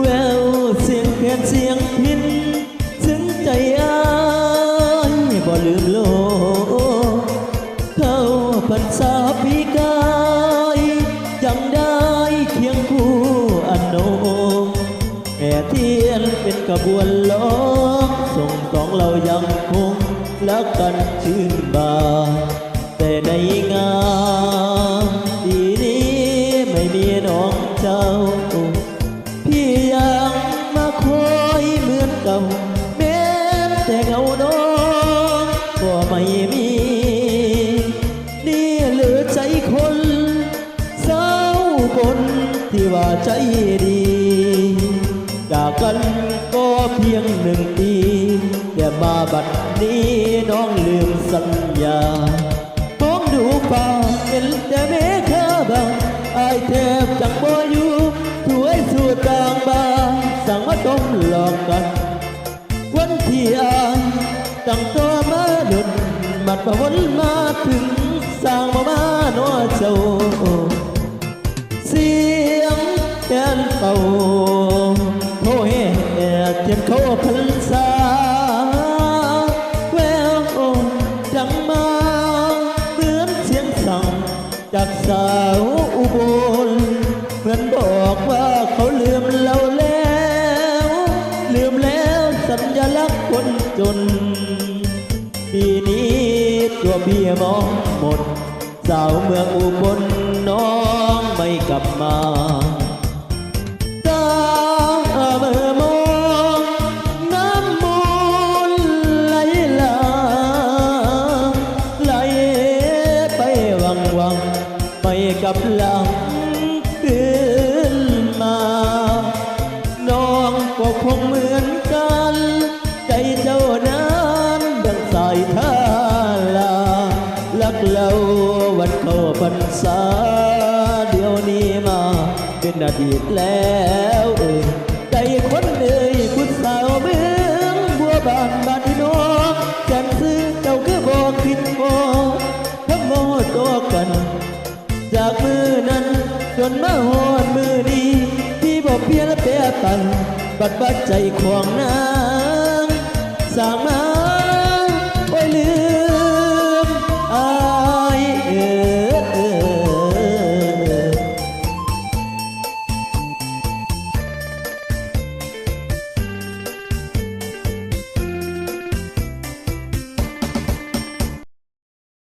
แววเสียงแคนเสียงพินถึงใจอ้ายบ่ลืมโลเข้าพรรษาปีกายยังได้เคียงคู่อนโนมแห่เทียนเป็นกระบวนล้อมส่งสองเรายังคงรักกันชื่นบาแต่ในงานปีนี้ไม่มีน้องเจ้า ใจดีจากกันก็เพียงหนึ่งปีแต่มาบัดนี้น้องลืมสัญญามองดูฟ้าเห็นแต่เมฆบางอายแทบจังบ่อยู่ถวยสู่ต่างบางสั่งมาต้มหลอกกันวันที่อายตั้งตัวมาดุดมัดประวนมาถึง โทเฮเทียนเขาพันษาแววโอมจังมาเหมือนเสียงสั่งจากสาวอุบลเหมือนบอกว่าเขาลืมเราแล้ว ลืมแล้วสัญลักษณ์คนจน ปีนี้ตัวพี่มองหมด สาวเมืองอุบลน้องไม่กลับมา กับหลังคืนมา น้องก็คงเหมือนกัน ใจเจ้านั้นดังสายท่าลาลักเราวันเข้าพรรษาเดี๋ยวนี้มาเป็นอดีตแล้วเอ่ยใจคนเอ่ยผู้สาวเมืองบัวบานบ้านพี่น้องจันซื้อเจ้าคือบอกคิดบอกทั้งโมตัวกัน จากมือนั้น จนมาหอดมือนี้ที่บอกเพียงและเปียปัน บัดบัดใจขวางนางสามา